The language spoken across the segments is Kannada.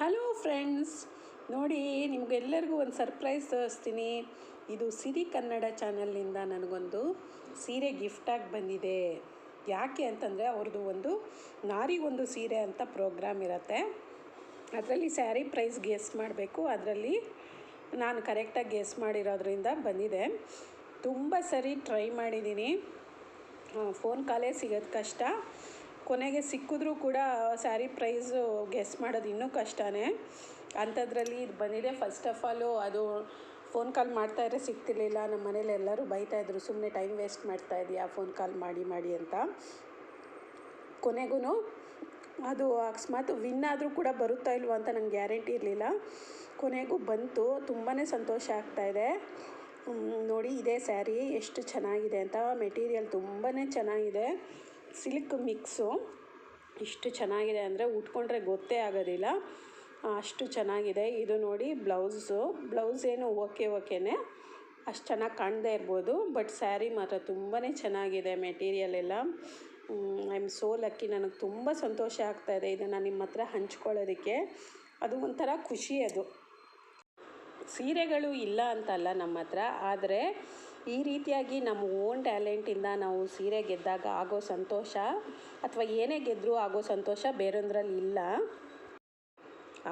ಹಲೋ ಫ್ರೆಂಡ್ಸ್ ನೋಡಿ, ನಿಮಗೆಲ್ಲರಿಗೂ ಒಂದು ಸರ್ಪ್ರೈಸ್ ತೋರಿಸ್ತೀನಿ. ಇದು ಸಿರಿ ಕನ್ನಡ ಚಾನಲ್ನಿಂದ ನನಗೊಂದು ಸೀರೆ ಗಿಫ್ಟಾಗಿ ಬಂದಿದೆ. ಯಾಕೆ ಅಂತಂದರೆ, ಅವ್ರದ್ದು ಒಂದು ನಾರಿಗೊಂದು ಸೀರೆ ಅಂತ ಪ್ರೋಗ್ರಾಮ್ ಇರುತ್ತೆ. ಅದರಲ್ಲಿ ಸ್ಯಾರಿ ಪ್ರೈಸ್ ಗೆಸ್ ಮಾಡಬೇಕು. ಅದರಲ್ಲಿ ನಾನು ಕರೆಕ್ಟಾಗಿ ಗೆಸ್ ಮಾಡಿರೋದ್ರಿಂದ ಬಂದಿದೆ. ತುಂಬ ಸರಿ ಟ್ರೈ ಮಾಡಿದ್ದೀನಿ. ಫೋನ್ ಕಾಲೇ ಸಿಗೋದು ಕಷ್ಟ. ಕೊನೆಗೆ ಸಿಕ್ಕಿದ್ರೂ ಕೂಡ ಸ್ಯಾರಿ ಪ್ರೈಸು ಗೆಸ್ ಮಾಡೋದು ಇನ್ನೂ ಕಷ್ಟನೇ. ಅಂಥದ್ರಲ್ಲಿ ಇದು ಬಂದಿದೆ. ಫಸ್ಟ್ ಆಫ್ ಆಲು ಅದು ಫೋನ್ ಕಾಲ್ ಮಾಡ್ತಾಯಿದ್ರೆ ಸಿಗ್ತಿರ್ಲಿಲ್ಲ. ನಮ್ಮ ಮನೇಲಿ ಎಲ್ಲರೂ ಬೈತಾಯಿದ್ರು ಸುಮ್ಮನೆ ಟೈಮ್ ವೇಸ್ಟ್ ಮಾಡ್ತಾ ಇದೆಯಾ? ಫೋನ್ ಕಾಲ್ ಮಾಡಿ ಮಾಡಿ ಅಂತ. ಕೊನೆಗೂ ಅದು ಅಕಸ್ಮಾತ್ ವಿನ್ ಆದರೂ ಕೂಡ ಬರುತ್ತಾ ಇಲ್ವೋ ಅಂತ ನಂಗೆ ಗ್ಯಾರಂಟಿ ಇರಲಿಲ್ಲ. ಕೊನೆಗೂ ಬಂತು. ತುಂಬಾ ಸಂತೋಷ ಆಗ್ತಾಯಿದೆ ನೋಡಿ ಇದೇ ಸ್ಯಾರಿ, ಎಷ್ಟು ಚೆನ್ನಾಗಿದೆ ಅಂತ. ಮೆಟೀರಿಯಲ್ ತುಂಬಾ ಚೆನ್ನಾಗಿದೆ. Silk mix. ಇಷ್ಟು ಚೆನ್ನಾಗಿದೆ ಅಂದರೆ ಉಟ್ಕೊಂಡ್ರೆ ಗೊತ್ತೇ ಆಗೋದಿಲ್ಲ. ಅಷ್ಟು ಚೆನ್ನಾಗಿದೆ. ಇದು ನೋಡಿ ಬ್ಲೌಸು. ಬ್ಲೌಸ್ ಏನು ಓಕೆ ಓಕೆನೇ. ಅಷ್ಟು ಚೆನ್ನಾಗಿ ಕಾಣದೇ ಇರ್ಬೋದು. ಬಟ್ ಸ್ಯಾರಿ ಮಾತ್ರ ತುಂಬಾ ಚೆನ್ನಾಗಿದೆ ಮೆಟೀರಿಯಲ್ ಎಲ್ಲ. ಐ ಆಮ್ ಸೋ ಲಕ್ಕಿ ನನಗೆ ತುಂಬ ಸಂತೋಷ ಆಗ್ತಾಯಿದೆ ಇದನ್ನು ನಿಮ್ಮ ಹತ್ರ ಹಂಚ್ಕೊಳ್ಳೋದಕ್ಕೆ. ಅದು ಒಂಥರ ಖುಷಿ ಅದು. ಸೀರೆಗಳು ಇಲ್ಲ ಅಂತಲ್ಲ ನಮ್ಮ ಹತ್ರ. ಆದರೆ ಈ ರೀತಿಯಾಗಿ ನಮ್ಮ ಓನ್ ಟ್ಯಾಲೆಂಟಿಂದ ನಾವು ಸೀರೆ ಗೆದ್ದಾಗ ಆಗೋ ಸಂತೋಷ ಅಥವಾ ಏನೇ ಗೆದ್ದರೂ ಆಗೋ ಸಂತೋಷ ಬೇರೊಂದರಲ್ಲಿ ಇಲ್ಲ.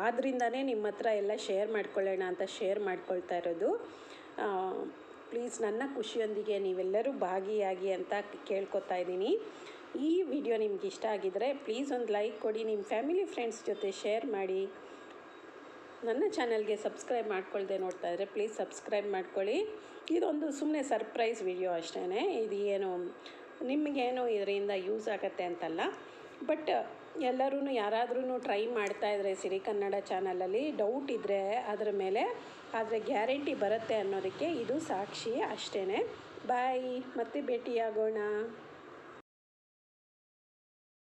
ಆದ್ದರಿಂದನೇ ನಿಮ್ಮ ಹತ್ರ ಎಲ್ಲ ಶೇರ್ ಮಾಡ್ಕೊಳ್ಳೋಣ ಅಂತ ಶೇರ್ ಮಾಡ್ಕೊಳ್ತಾ ಇರೋದು. ಪ್ಲೀಸ್ ನನ್ನ ಖುಷಿಯೊಂದಿಗೆ ನೀವೆಲ್ಲರೂ ಭಾಗಿಯಾಗಿ ಅಂತ ಕೇಳ್ಕೊತಾ ಇದ್ದೀನಿ. ಈ ವಿಡಿಯೋ ನಿಮ್ಗೆ ಇಷ್ಟ ಆಗಿದರೆ ಪ್ಲೀಸ್ ಒಂದು ಲೈಕ್ ಕೊಡಿ, ನಿಮ್ಮ ಫ್ಯಾಮಿಲಿ ಫ್ರೆಂಡ್ಸ್ ಜೊತೆ ಶೇರ್ ಮಾಡಿ. ನನ್ನ ಚಾನಲ್ಗೆ ಸಬ್ಸ್ಕ್ರೈಬ್ ಮಾಡ್ಕೊಳ್ಳದೆ ನೋಡ್ತಾ ಇದ್ದರೆ ಪ್ಲೀಸ್ ಸಬ್ಸ್ಕ್ರೈಬ್ ಮಾಡ್ಕೊಳ್ಳಿ. ಇದೊಂದು ಸುಮ್ಮನೆ ಸರ್ಪ್ರೈಸ್ ವಿಡಿಯೋ ಅಷ್ಟೇ ಇದು ಏನು, ನಿಮಗೇನು ಇದರಿಂದ ಯೂಸ್ ಆಗುತ್ತೆ ಅಂತಲ್ಲ. ಬಟ್ ಎಲ್ಲರೂ ಯಾರಾದ್ರೂ ಟ್ರೈ ಮಾಡ್ತಾ ಇದ್ರೆ ಸಿರಿ ಕನ್ನಡ ಚಾನಲಲ್ಲಿ ಡೌಟ್ ಇದ್ದರೆ ಅದರ ಮೇಲೆ, ಆದರೆ ಗ್ಯಾರಂಟಿ ಬರುತ್ತೆ ಅನ್ನೋದಕ್ಕೆ ಇದು ಸಾಕ್ಷಿ ಅಷ್ಟೇ ಬಾಯ್ ಮತ್ತೆ ಭೇಟಿಯಾಗೋಣ.